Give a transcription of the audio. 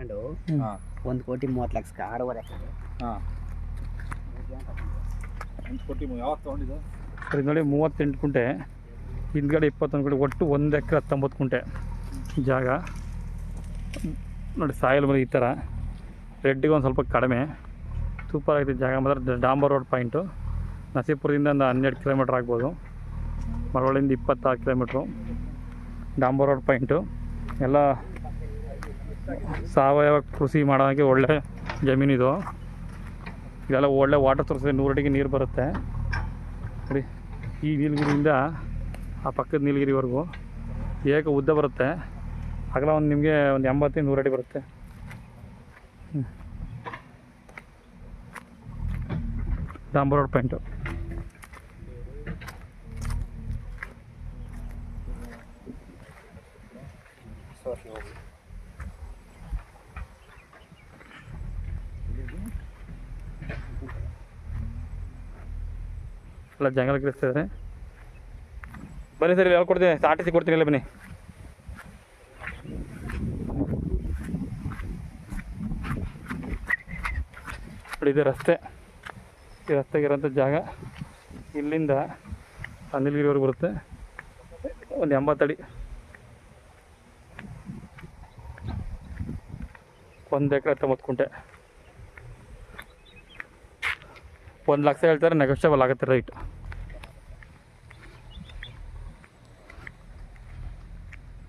ಹಾಂ. ಒಂದು ಕೋಟಿ ಮೂವತ್ತು ಲಕ್ಷ ಆರೂವರೆ ಹಾಂ. ಒಂದು ಕೋಟಿ ಯಾವತ್ತು ತೊಗೊಂಡಿದ್ದು? ಸರಿ ನೋಡಿ ಮೂವತ್ತೆಂಟು ಕುಂಟೆ ಹಿಂದ್ಗಡೆ ಇಪ್ಪತ್ತೊಂದು ಕುಂಟೆ ಒಟ್ಟು ಒಂದು ಎಕರೆ ಹತ್ತೊಂಬತ್ತು ಕುಂಟೆ ಜಾಗ. ನೋಡಿ ಸಾಯಲ್ ಮನೆ ಈ ಥರ ರೆಡ್ಡಿಗೆ ಒಂದು ಸ್ವಲ್ಪ ಕಡಿಮೆ. ಸೂಪರ್ ಆಗಿದೆ ಜಾಗ ಮಾತ್ರ ಡಾಂಬರ್ ರೋಡ್ ಪಾಯಿಂಟು. ನಸೀಪುರದಿಂದ ಒಂದು ಹನ್ನೆರಡು ಕಿಲೋಮೀಟ್ರ್ ಆಗ್ಬೋದು. ಮರವಳ್ಳಿಯಿಂದ ಇಪ್ಪತ್ತಾರು ಕಿಲೋಮೀಟ್ರು. ಡಾಂಬರ್ road point. ಎಲ್ಲ ಸಾವಯವ ಕೃಷಿ ಮಾಡೋಕ್ಕೆ ಒಳ್ಳೆ ಜಮೀನಿದು. ಇದೆಲ್ಲ ಒಳ್ಳೆ ವಾಟರ್ ಸೋರ್ಸ್ ನೂರಡಿಗೆ ನೀರು ಬರುತ್ತೆ. ನೋಡಿ ಈ ನೀಲಗಿರಿಯಿಂದ ಆ ಪಕ್ಕದ ನೀಲಗಿರಿವರೆಗೂ ಏಕ ಉದ್ದ ಬರುತ್ತೆ. ಅಗಲ ಒಂದು ನಿಮಗೆ ಒಂದು ಎಂಬತ್ತು ನೂರು ಅಡಿ ಬರುತ್ತೆ. ಡಾಂಬರ್ ರೋಡ್ ಪಾಯಿಂಟು ಎಲ್ಲ ಜಂಗಲ ಗಿರಿಸ್ತಿದ್ದಾರೆ ಬನ್ನಿ ಸರ್, ಇಲ್ಲಿ ಕೊಡ್ತೀನಿ. ಆರ್ ಸಿ ಕೊಡ್ತೀನಿ ಇಲ್ಲ ಬನ್ನಿ. ನೋಡಿ, ಇದು ರಸ್ತೆ. ಈ ರಸ್ತೆಗಿರೋಂಥ ಜಾಗ. ಇಲ್ಲಿಂದ ನೀಲಗಿರಿವರೆಗೆ ಬರುತ್ತೆ. ಒಂದು ಎಂಬತ್ತಡಿ ಒಂದು ಎಕರೆ ತೊಂಬತ್ತು ಕುಂಟೆ ಒಂದು ಲಕ್ಷ ಹೇಳ್ತಾರೆ ನೆಗೋಷಿಯಬಲ್ ಆಗುತ್ತೆ ರೈಟ್